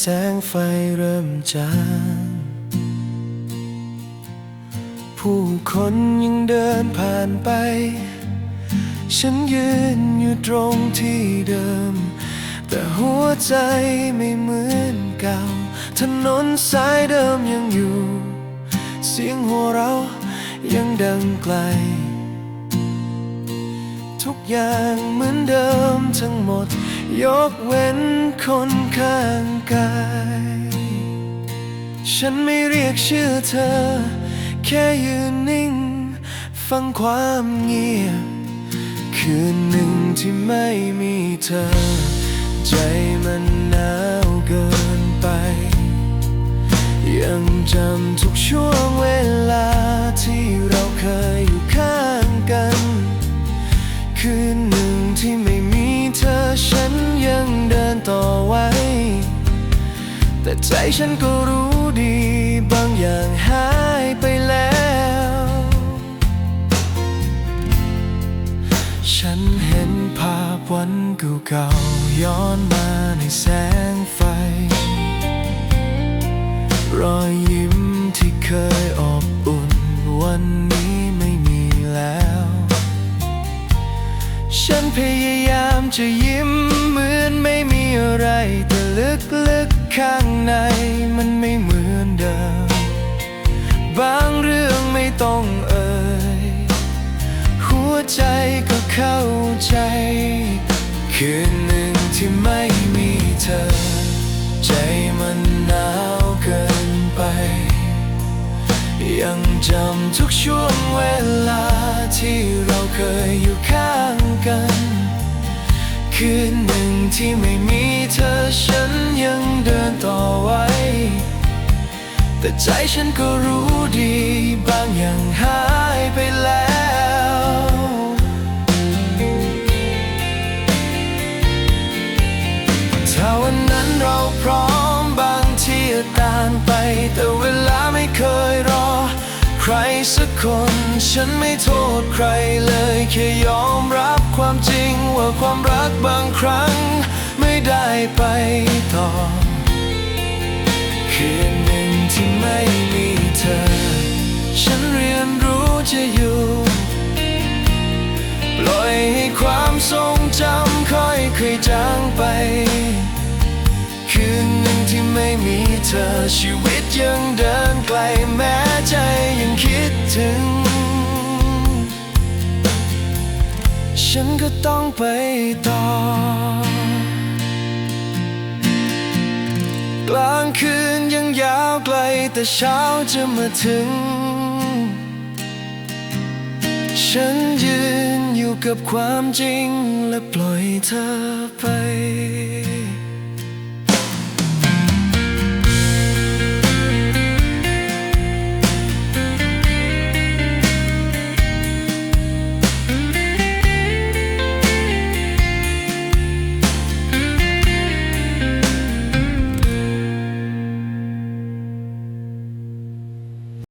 แสงไฟเริ่มจางผู้คนยังเดินผ่านไป ฉันยืนอยู่ตรงที่เดิม แต่หัวใจไม่เหมือนเก่า ถนนสายเดิมยังอยู่ เสียงหัวเรายังดังไกล ทุกอย่างเหมือนเดิมทั้งหมด ยกเว้นคนข้างกาย ฉันไม่เรียกชื่อเธอ แค่ยืนนิ่ง ฟังความเงียบ คืนหนึ่งที่ไม่มีเธอ ใจมันหนาวเกินไป ยังจำทุกช่วง แต่ใจฉันก็รู้ดี บางอย่างหายไปแล้ว ฉันเห็นภาพวันเก่าๆย้อนมาในแสงไฟ รอยยิ้มที่เคยอบอุ่นวันนี้ไม่มีแล้ว ฉันพยายามจะยิ้ม ใจก็เข้าใจ คืนหนึ่งที่ไม่มีเธอ ใจมันหนาวเกินไป ยังจำทุกช่วงเวลาที่เราเคยอยู่ข้างกัน คืนหนึ่งที่ไม่มีเธอฉันยังเดินต่อไว้ แต่ใจฉันก็รู้ดี ใครสักคน ฉันไม่โทษใครเลย แค่ยอมรับความจริงว่าความรักบางครั้ง ไม่ได้ไปต่อ คืนหนึ่งที่ไม่มีเธอ ฉันเรียนรู้จะอยู่ ปล่อยให้ความทรงจำค่อยๆจางไป คืนหนึ่งที่ไม่มีเธอชีวิตยังเดินไกลแม้ใจ ฉันก็ต้องไปต่อกลางคืนยังยาวไกลแต่เช้าจะมาถึง ฉันยืนอยู่กับความจริงและปล่อยเธอไป